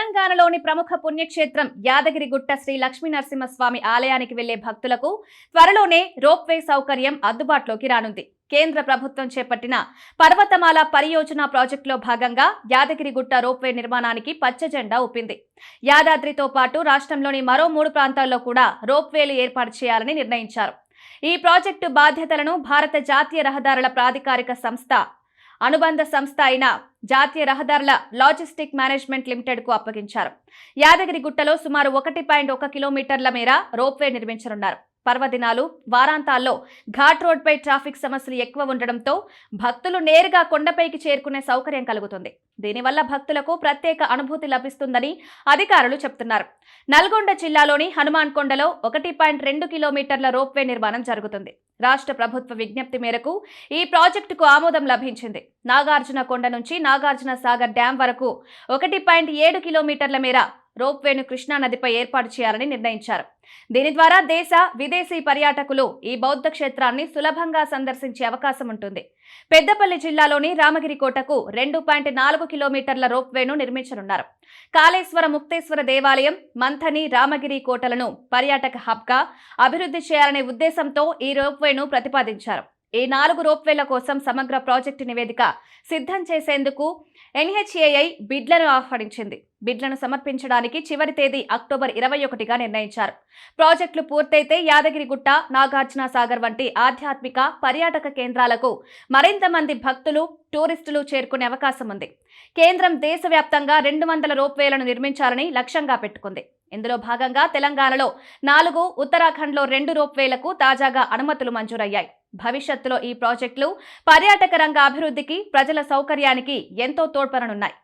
తెలంగాణలోని ప్రముఖ పుణ్యక్షేత్రం యాదగిరిగుట్ట శ్రీ లక్ష్మీ నరసింహస్వామి ఆలయానికి వెళ్ళే భక్తులకు త్వరలోనే రోప్వే సౌకర్యం అందుబాటులోకి రానుంది. కేంద్ర ప్రభుత్వం చేపట్టిన పర్వతమాల పరియోజన ప్రాజెక్టులో భాగంగా యాదగిరిగుట్ట రోప్వే నిర్మాణానికి పచ్చ జెండా ఊపింది. యాదాద్రితో పాటు రాష్ట్రంలోని మరో మూడు ప్రాంతాల్లో కూడా రోప్వేలు ఏర్పాటు చేయాలని నిర్ణయించారు. ఈ ప్రాజెక్టు బాధ్యతలను భారత జాతీయ రహదారుల ప్రాధికారిక సంస్థ అనుబంధ సంస్థ అయిన జాతీయ రహదారుల లాజిస్టిక్ మేనేజ్మెంట్ లిమిటెడ్కు అప్పగించారు యాదగిరిగుట్టలో సుమారు ఒకటి పాయింట్ ఒక కిలోమీటర్ల మేర రోప్వే నిర్మించనున్నారు. పర్వదినాలు వారాంతాల్లో ఘాట్ రోడ్పై ట్రాఫిక్ సమస్యలు ఎక్కువ ఉండడంతో భక్తులు నేరుగా కొండపైకి చేరుకునే సౌకర్యం కలుగుతుంది. దీనివల్ల భక్తులకు ప్రత్యేక అనుభూతి లభిస్తుందని అధికారులు చెప్తున్నారు. నల్గొండ జిల్లాలోని హనుమాన్ కొండలో ఒకటి పాయింట్ రెండు కిలోమీటర్ల రోప్వే నిర్మాణం జరుగుతుంది. రాష్ట్ర ప్రభుత్వ విజ్ఞప్తి మేరకు ఈ ప్రాజెక్టుకు ఆమోదం లభించింది. నాగార్జున కొండ నుంచి నాగార్జున సాగర్ డ్యాం వరకు ఒకటి పాయింట్ ఏడు కిలోమీటర్ల మేర రోప్వేను కృష్ణా నదిపై ఏర్పాటు చేయాలని నిర్ణయించారు. దీని ద్వారా దేశ విదేశీ పర్యాటకులు ఈ బౌద్ధ క్షేత్రాన్ని సులభంగా సందర్శించే అవకాశం ఉంటుంది. పెద్దపల్లి జిల్లాలోని రామగిరి కోటకు రెండు పాయింట్ నాలుగు కిలోమీటర్ల రోప్వేను నిర్మించనున్నారు. కాళేశ్వర ముక్తేశ్వర దేవాలయం మంథని రామగిరి కోటలను పర్యాటక హబ్గా అభివృద్ధి చేయాలనే ఉద్దేశంతో ఈ రోప్వేను ప్రతిపాదించారు. ఈ నాలుగు రోప్వేల కోసం సమగ్ర ప్రాజెక్టు నివేదిక సిద్ధం చేసేందుకు ఎన్హెచ్ఏఐ బిడ్లను ఆహ్వానించింది. బిడ్లను సమర్పించడానికి చివరి తేదీ అక్టోబర్ ఇరవై ఒకటిగా నిర్ణయించారు. ప్రాజెక్టులు పూర్తయితే యాదగిరిగుట్ట నాగార్జున సాగర్ వంటి ఆధ్యాత్మిక పర్యాటక కేంద్రాలకు మరింత మంది భక్తులు టూరిస్టులు చేరుకునే అవకాశం ఉంది. కేంద్రం దేశవ్యాప్తంగా రెండు వందల రోప్వేలను నిర్మించాలని లక్ష్యంగా పెట్టుకుంది. ఇందులో భాగంగా తెలంగాణలో నాలుగు ఉత్తరాఖండ్లో రెండు రోప్వేలకు తాజాగా అనుమతులు మంజూరయ్యాయి. భవిష్యత్తులో ఈ ప్రాజెక్టులు పర్యాటక రంగ అభివృద్ధికి ప్రజల సౌకర్యానికి ఎంతో తోడ్పడనున్నాయి.